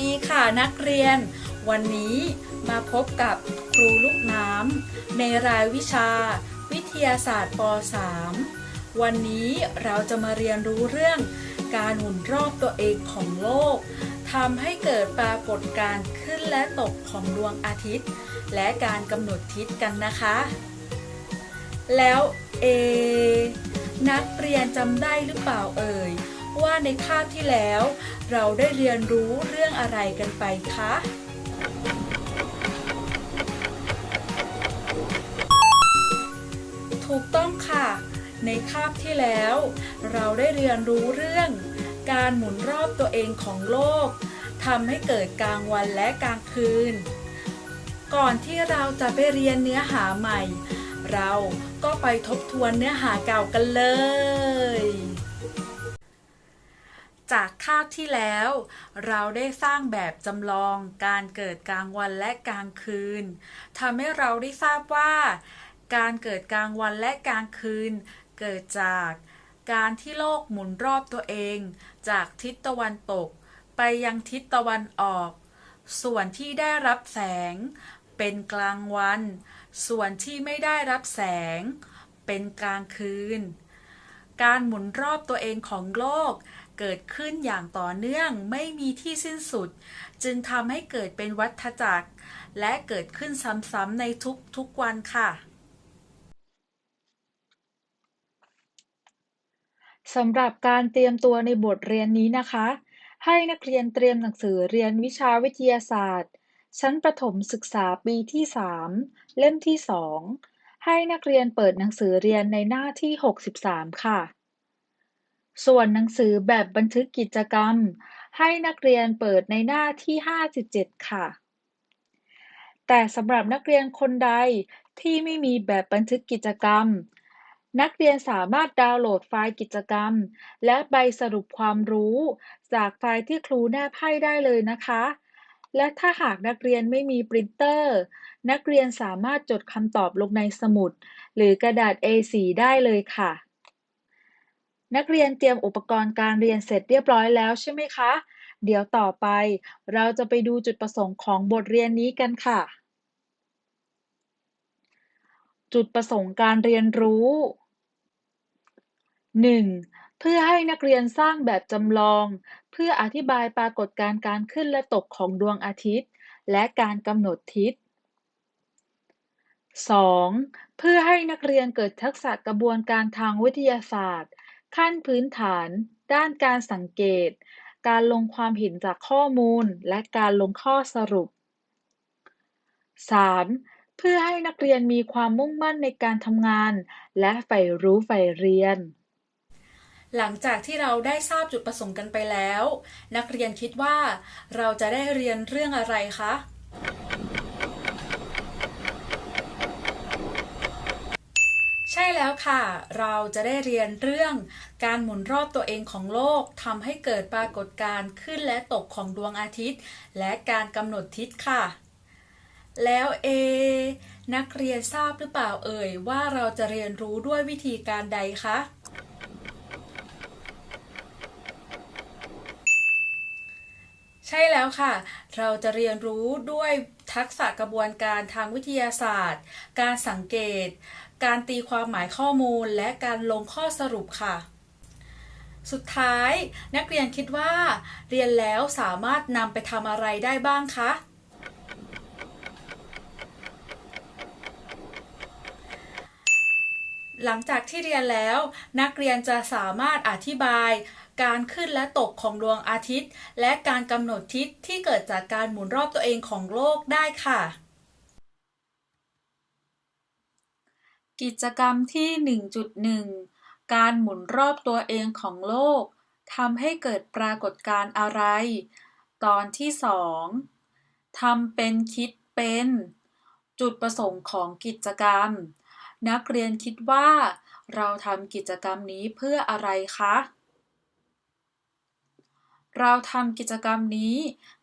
ดีค่ะนักเรียน วันนี้มาพบกับครูลูกน้ำในรายวิชา วิทยาศาสตร์ป .3 วันนี้เราจะมาเรียนรู้เรื่อง การหมุนรอบตัวเองของโลกทำให้เกิดปรากฏการณ์ขึ้นและตกของดวงอาทิตย์ และการกำหนดทิศกันนะคะ แล้วเอนักเรียนจำได้หรือเปล่าเอ่ย ว่าในคาบที่แล้ว เราได้เรียนรู้เรื่องอะไรกันไปคะถูกต้องค่ะ ในคาบที่แล้ว เราได้เรียนรู้เรื่อง การหมุนรอบตัวเองของโลกทำให้เกิดกลางวันและกลางคืน ก่อนที่เราจะไปเรียนเนื้อหาใหม่ เราก็ไปทบทวนเนื้อหาเก่ากันเลย จากคาบที่แล้ว เราได้สร้างแบบจำลองการเกิดกลางวันและกลางคืนทำให้เราได้ทราบว่า การเกิดกลางวันและกลางคืน เกิดจากการที่โลกหมุนรอบตัวเอง จากทิศตะวันตก ไปยังทิศตะวันออก ส่วนที่ได้รับแสง เป็นกลางวัน ส่วนที่ไม่ได้รับแสง เป็นกลางคืน การหมุนรอบตัวเองของโลก เกิดขึ้นอย่างต่อเนื่องไม่มีที่สิ้นสุด จึงทำให้เกิดเป็นวัฏจักร และเกิดขึ้นซ้ำๆในทุกๆวันค่ะสำหรับการเตรียมตัวในบทเรียนนี้นะคะ ให้นักเรียนเตรียมหนังสือเรียนวิชาวิทยาศาสตร์ ชั้นประถมศึกษาปีที่ 3 เล่มที่ 2 ให้นักเรียนเปิดหนังสือเรียนในหน้าที่ 63 ค่ะ ส่วนหนังสือแบบบันทึกกิจกรรม ให้นักเรียนเปิดในหน้าที่ 57 ค่ะ แต่สำหรับนักเรียนคนใดที่ไม่มีแบบบันทึกกิจกรรม นักเรียนสามารถดาวน์โหลดไฟล์กิจกรรม และใบสรุปความรู้ จากไฟล์ที่ครูแนบให้ได้เลยนะคะ และถ้าหากนักเรียนไม่มีปรินเตอร์ นักเรียนสามารถจดคำตอบลงในสมุด หรือกระดาษ A4 ได้เลยค่ะ นักเรียนเตรียมอุปกรณ์การเรียนเสร็จเรียบร้อยแล้วใช่ไหมคะ เดี๋ยวต่อไป เราจะไปดูจุดประสงค์ของบทเรียนนี้กันค่ะ จุดประสงค์การเรียนรู้ 1. เพื่อให้นักเรียนสร้างแบบจำลอง เพื่ออธิบายปรากฏการณ์การขึ้นและตกของดวงอาทิตย์ และการกำหนดทิศ 2. เพื่อให้นักเรียนเกิดทักษะกระบวนการทางวิทยาศาสตร์ ขั้นพื้นฐานด้านการสังเกต การลงความเห็นจากข้อมูล และการลงข้อสรุป 3. เพื่อให้นักเรียนมีความมุ่งมั่นในการทำงาน และใฝ่รู้ใฝ่เรียน หลังจากที่เราได้ทราบจุดประสงค์กันไปแล้ว นักเรียนคิดว่า เราจะได้เรียนเรื่องอะไรคะ ใช่แล้วค่ะ เราจะได้เรียนเรื่องการหมุนรอบตัวเองของโลกทำให้เกิดปรากฏการณ์ขึ้นและตกของดวงอาทิตย์ และการกำหนดทิศค่ะ แล้วเอ นักเรียนทราบหรือเปล่าเอ่ย ว่าเราจะเรียนรู้ด้วยวิธีการใดคะใช่แล้วค่ะ เราจะเรียนรู้ด้วยทักษะกระบวนการทางวิทยาศาสตร์ การสังเกต การตีความหมายข้อมูลและการลงข้อสรุปค่ะ สุดท้ายนักเรียนคิดว่า เรียนแล้วสามารถนำไปทำอะไรได้บ้างคะหลังจากที่เรียนแล้ว นักเรียนจะสามารถอธิบาย การขึ้นและตกของดวงอาทิตย์ และการกำหนดทิศที่เกิดจากการหมุนรอบตัวเองของโลกได้ค่ะ กิจกรรมที่ 1.1 การหมุนรอบตัวเองของโลกทำให้เกิดปรากฏการณ์อะไร ตอนที่ 2ทำเป็นคิดเป็น จุดประสงค์ของกิจกรรม นักเรียนคิดว่า เราทำกิจกรรมนี้เพื่ออะไรคะ เราทำกิจกรรมนี้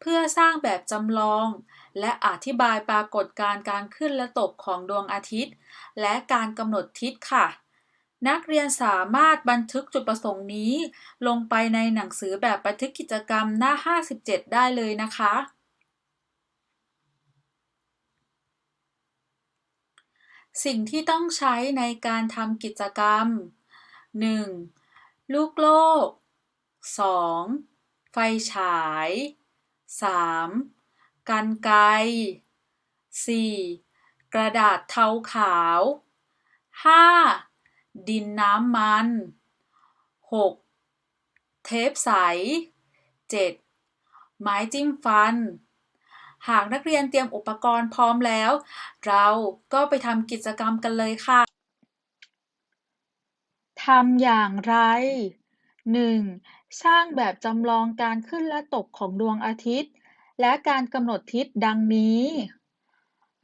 เพื่อสร้างแบบจำลอง และอธิบายปรากฏการณ์การขึ้นและตกของดวงอาทิตย์ และการกำหนดทิศค่ะ นักเรียนสามารถบันทึกจุดประสงค์นี้ ลงไปในหนังสือแบบบันทึกกิจกรรมหน้า 57 ได้เลยนะคะ สิ่งที่ต้องใช้ในการทำกิจกรรม 1. ลูกโลก 2. ไฟฉาย 3. กรรไกร 4. กระดาษเทาขาว 5. ดินน้ำมัน 6. เทปใส 7. ไม้จิ้มฟัน หากนักเรียนเตรียมอุปกรณ์พร้อมแล้ว เราก็ไปทำกิจกรรมกันเลยค่ะทำอย่างไร 1. สร้างแบบจำลองการขึ้นและตกของดวงอาทิตย์ และการกำหนดทิศดังนี้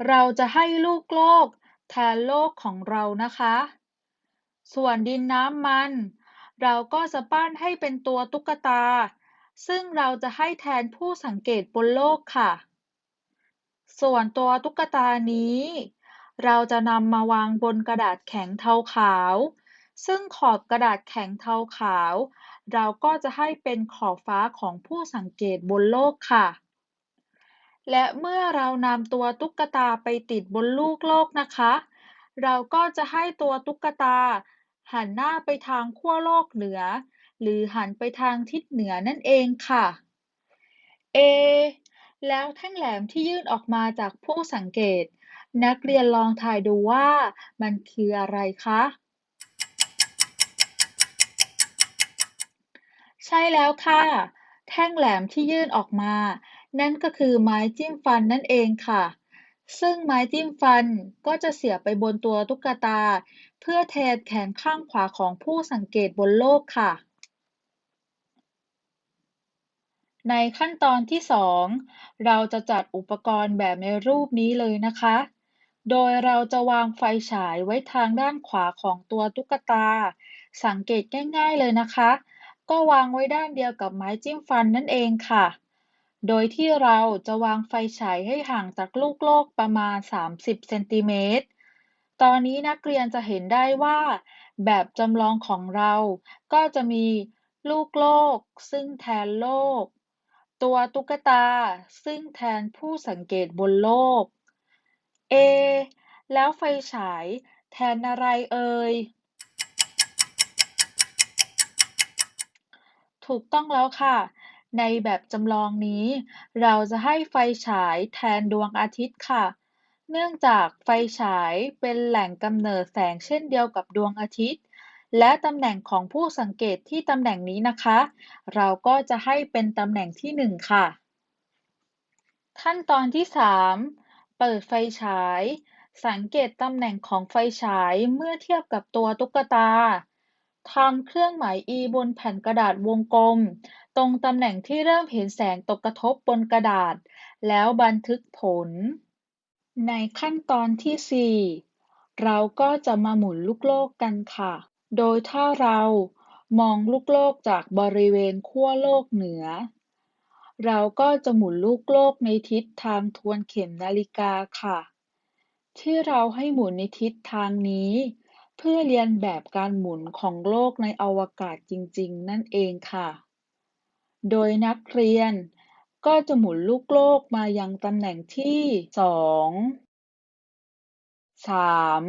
เราจะให้ลูกโลกแทนโลกของเรานะคะ ส่วนดินน้ำมัน เราก็จะปั้นให้เป็นตัวตุ๊กตา ซึ่งเราจะให้แทนผู้สังเกตบนโลกค่ะ ส่วนตัวตุ๊กตานี้ เราจะนำมาวางบนกระดาษแข็งเทาขาว ซึ่งขอบกระดาษแข็งเทาขาว เราก็จะให้เป็นขอบฟ้าของผู้สังเกตบนโลกค่ะ และเมื่อเรานำตัวตุ๊กตาไปติดบนลูกโลกนะคะ เราก็จะให้ตัวตุ๊กตา หันหน้าไปทางขั้วโลกเหนือ หรือหันไปทางทิศเหนือนั่นเองค่ะ เอ แล้วแท่งแหลมที่ยื่นออกมาจากผู้สังเกต นักเรียนลองทายดูว่ามันคืออะไรคะ ใช่แล้วค่ะ แท่งแหลมที่ยื่นออกมา นั่นก็คือไม้จิ้มฟันนั่นเองค่ะ ซึ่งไม้จิ้มฟันก็จะเสียบไปบนตัวตุ๊กตา เพื่อแทนแขนข้างขวาของผู้สังเกตบนโลกค่ะ ในขั้นตอนที่ 2 เราจะจัดอุปกรณ์แบบในรูปนี้เลยนะคะ โดยเราจะวางไฟฉายไว้ทางด้านขวาของตัวตุ๊กตา สังเกตง่ายๆเลยนะคะ ก็วางไว้ด้านเดียวกับไม้จิ้มฟันนั่นเองค่ะ โดยที่เราจะวางไฟฉายให้ห่างจากลูกโลกประมาณ 30 เซนติเมตร ตอนนี้นักเรียนจะเห็นได้ว่า แบบจำลองของเรา ก็จะมีลูกโลก ซึ่งแทนโลก ตัวตุ๊กตา ซึ่งแทนผู้สังเกตบนโลก เอ แล้วไฟฉายแทนอะไรเอ่ย ถูกต้องแล้วค่ะ ในแบบจำลองนี้ เราจะให้ไฟฉายแทนดวงอาทิตย์ค่ะ เนื่องจากไฟฉายเป็นแหล่งกำเนิดแสงเช่นเดียวกับดวงอาทิตย์ และตำแหน่งของผู้สังเกตที่ตำแหน่งนี้นะคะ เราก็จะให้เป็นตำแหน่งที่ 1 ค่ะ ขั้นตอนที่ 3 เปิดไฟฉาย สังเกตตำแหน่งของไฟฉายเมื่อเทียบกับตัวตุ๊กตา ทำเครื่องหมาย E บนแผ่นกระดาษวงกลม ตรงตำแหน่งที่เริ่มเห็นแสงตกกระทบบนกระดาษ แล้วบันทึกผล ในขั้นตอนที่ 4 เราก็จะมาหมุนลูกโลกกันค่ะ โดยถ้าเรามองลูกโลกจากบริเวณขั้วโลกเหนือ เราก็จะหมุนลูกโลกในทิศทางทวนเข็มนาฬิกาค่ะ ที่เราให้หมุนในทิศทางนี้ เพื่อเรียนแบบการหมุนของโลกในอวกาศจริง ๆ นั่นเองค่ะ โดยนักเรียนก็จะหมุนลูกโลกมายังตำแหน่งที่ 2 3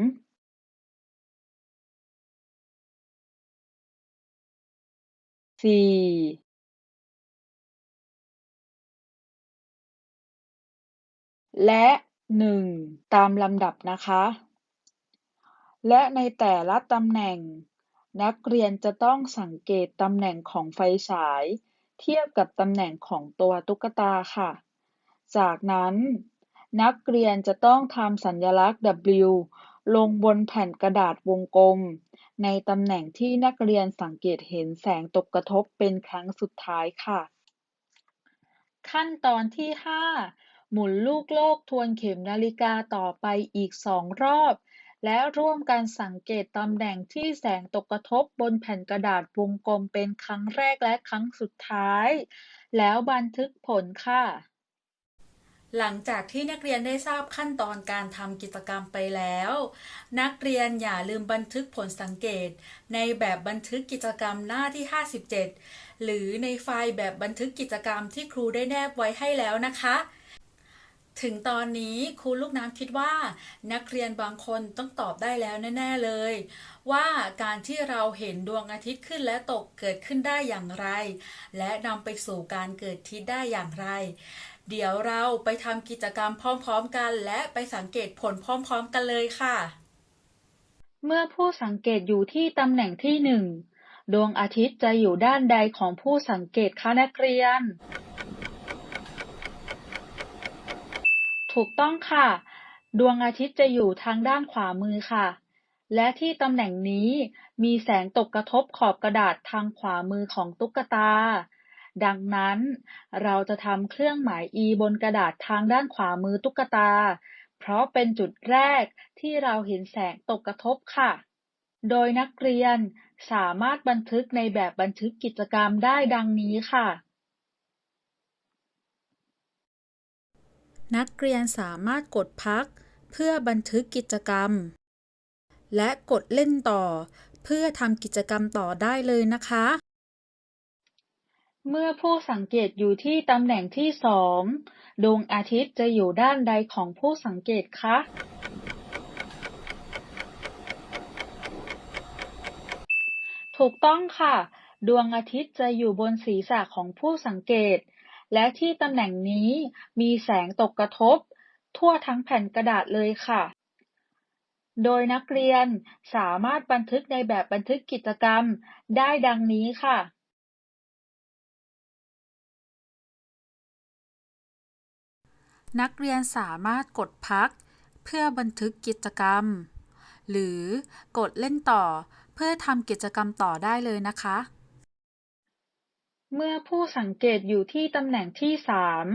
4และ1ตามลำดับนะคะ และในแต่ละตำแหน่ง นักเรียนจะต้องสังเกตตำแหน่งของไฟฉาย เทียบกับตำแหน่งของตัวตุ๊กตาค่ะ จากนั้น นักเรียนจะต้องทำสัญลักษณ์ W ลงบนแผ่นกระดาษวงกลม ในตำแหน่งที่นักเรียนสังเกตเห็นแสงตกกระทบเป็นครั้งสุดท้ายค่ะ ขั้นตอนที่ 5 หมุนลูกโลกทวนเข็มนาฬิกาต่อไปอีก 2 รอบ และร่วมกันสังเกตตำแหน่งที่แสงตกกระทบบนแผ่นกระดาษวงกลมเป็นครั้งแรกและครั้งสุดท้าย แล้วบันทึกผลค่ะ หลังจากที่นักเรียนได้ทราบขั้นตอนการทำกิจกรรมไปแล้ว นักเรียนอย่าลืมบันทึกผลสังเกต ในแบบบันทึกกิจกรรมหน้าที่ 57 หรือในไฟล์แบบบันทึกกิจกรรมที่ครูได้แนบไว้ให้แล้วนะคะ ถึงตอนนี้ครูลูกน้ำคิดว่า นักเรียนบางคนต้องตอบได้แล้วแน่ ๆเลย ว่าการที่เราเห็นดวงอาทิตย์ขึ้นและตกเกิดขึ้นได้อย่างไร และนำไปสู่การเกิดทิศได้อย่างไร เดี๋ยวเราไปทำกิจกรรมพร้อมๆกัน และไปสังเกตผลพร้อมๆกันเลยค่ะ เมื่อผู้สังเกตอยู่ที่ตำแหน่งที่หนึ่งดวงอาทิตย์จะอยู่ด้านใดของผู้สังเกตคะนักเรียน ถูกต้องค่ะ ดวงอาทิตย์จะอยู่ทางด้านขวามือค่ะ และที่ตำแหน่งนี้มีแสงตกกระทบขอบกระดาษทางขวามือของตุ๊กตา ดังนั้นเราจะทำเครื่องหมาย E บนกระดาษทางด้านขวามือตุ๊กตา เพราะเป็นจุดแรกที่เราเห็นแสงตกกระทบค่ะ โดยนักเรียนสามารถบันทึกในแบบบันทึกกิจกรรมได้ดังนี้ค่ะ นักเรียนสามารถกดพัก เพื่อบันทึกกิจกรรม และกดเล่นต่อ เพื่อทำกิจกรรมต่อได้เลยนะคะ เมื่อผู้สังเกตอยู่ที่ตำแหน่งที่สองดวงอาทิตย์จะอยู่ด้านใดของผู้สังเกตคะถูกต้องค่ะ ดวงอาทิตย์จะอยู่บนศีรษะของผู้สังเกต และที่ตำแหน่งนี้มีแสงตกกระทบทั่วทั้งแผ่นกระดาษเลยค่ะ โดยนักเรียนสามารถบันทึกในแบบบันทึกกิจกรรมได้ดังนี้ค่ะนักเรียนสามารถกดพัก เพื่อบันทึกกิจกรรม หรือกดเล่นต่อเพื่อทำกิจกรรมต่อได้เลยนะคะ เมื่อผู้สังเกตอยู่ที่ตำแหน่งที่สาม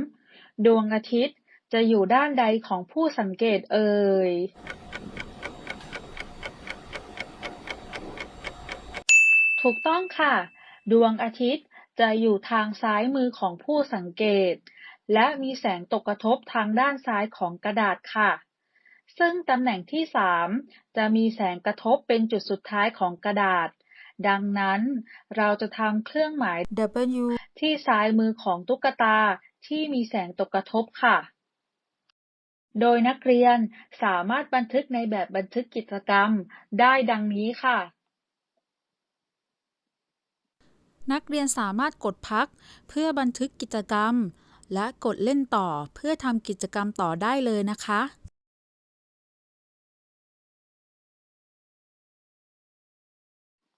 ดวงอาทิตย์จะอยู่ด้านใดของผู้สังเกตเอ่ยถูกต้องค่ะ ดวงอาทิตย์จะอยู่ทางซ้ายมือของผู้สังเกต และมีแสงตกกระทบทางด้านซ้ายของกระดาษค่ะ ซึ่งตำแหน่งที่สามจะมีแสงกระทบเป็นจุดสุดท้ายของกระดาษ ดังนั้น เราจะทำเครื่องหมาย W ที่ซ้ายมือของตุ๊กตาที่มีแสงตกกระทบค่ะ โดยนักเรียนสามารถบันทึกในแบบบันทึกกิจกรรมได้ดังนี้ค่ะ นักเรียนสามารถกดพักเพื่อบันทึกกิจกรรม และกดเล่นต่อเพื่อทำกิจกรรมต่อได้เลยนะคะ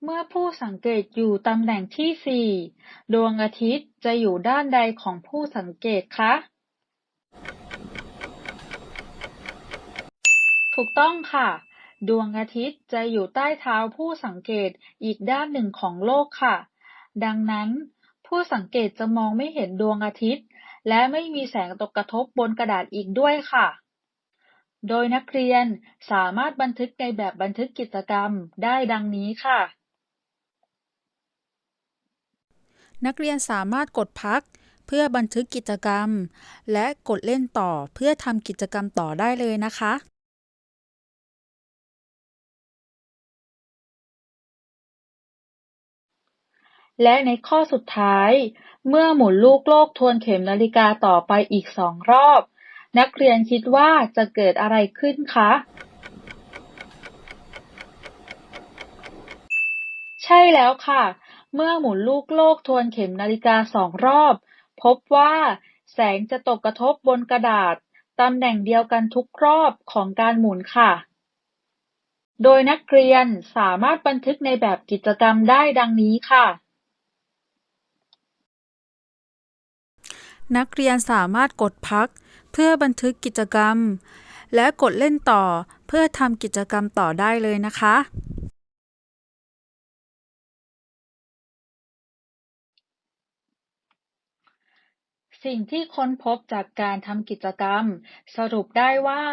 เมื่อผู้สังเกตอยู่ตำแหน่งที่สี่ ดวงอาทิตย์จะอยู่ด้านใดของผู้สังเกตคะ ถูกต้องค่ะ ดวงอาทิตย์จะอยู่ใต้เท้าผู้สังเกตอีกด้านหนึ่งของโลกค่ะ ดังนั้น ผู้สังเกตจะมองไม่เห็นดวงอาทิตย์ และไม่มีแสงตกกระทบบนกระดาษอีกด้วยค่ะโดยนักเรียนสามารถบันทึกในแบบบันทึกกิจกรรมได้ดังนี้ค่ะ นักเรียนสามารถกดพัก เพื่อบันทึกกิจกรรม และกดเล่นต่อเพื่อทำกิจกรรมต่อได้เลยนะคะและในข้อสุดท้าย เมื่อหมุนลูกโลกทวนเข็มนาฬิกาต่อไปอีกสองรอบ นักเรียนคิดว่าจะเกิดอะไรขึ้นคะ ใช่แล้วค่ะ เมื่อหมุนลูกโลกทวนเข็มนาฬิกาสองรอบ พบว่าแสงจะตกกระทบบนกระดาษตำแหน่งเดียวกันทุกรอบของการหมุนค่ะ โดยนักเรียนสามารถบันทึกในแบบกิจกรรมได้ดังนี้ค่ะ นักเรียนสามารถกดพักเพื่อบันทึกกิจกรรม และกดเล่นต่อเพื่อทำกิจกรรมต่อได้เลยนะคะ สิ่งที่ค้นพบจากการทำกิจกรรม สรุปได้ว่า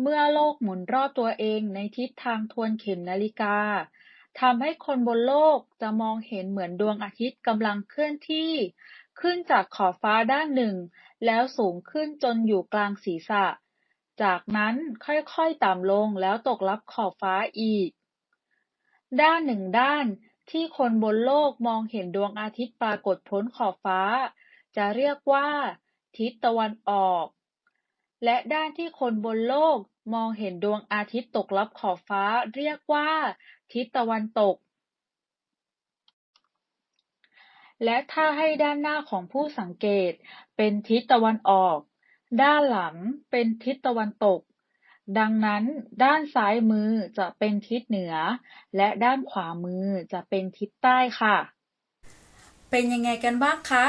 เมื่อโลกหมุนรอบตัวเองในทิศทางทวนเข็มนาฬิกาทำให้คนบนโลกจะมองเห็นเหมือนดวงอาทิตย์กำลังเคลื่อนที่ ขึ้นจากขอบฟ้าด้านหนึ่ง แล้วสูงขึ้นจนอยู่กลางศีรษะ จากนั้นค่อยๆต่ำลงแล้วตกลับขอบฟ้าอีก ด้านหนึ่งด้านที่คนบนโลกมองเห็นดวงอาทิตย์ปรากฏพ้นขอบฟ้า จะเรียกว่าทิศตะวันออก และด้านที่คนบนโลกมองเห็นดวงอาทิตย์ตกลับขอบฟ้าเรียกว่าทิศตะวันตก และถ้าให้ด้านหน้าของผู้สังเกตเป็นทิศตะวันออก ด้านหลังเป็นทิศตะวันตก ดังนั้นด้านซ้ายมือจะเป็นทิศเหนือ และด้านขวามือจะเป็นทิศใต้ค่ะ เป็นยังไงกันบ้างคะ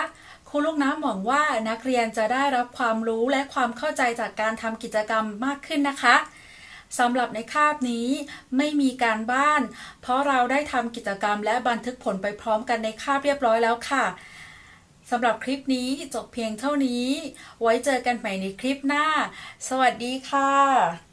ครูลูกน้ำหวังว่านักเรียนจะได้รับความรู้และความเข้าใจจากการทำกิจกรรมมากขึ้นนะคะสำหรับในคาบนี้ไม่มีการบ้าน เพราะเราได้ทำกิจกรรมและบันทึกผลไปพร้อมกันในคาบเรียบร้อยแล้วค่ะสำหรับคลิปนี้จบเพียงเท่านี้ ไว้เจอกันใหม่ในคลิปหน้า สวัสดีค่ะ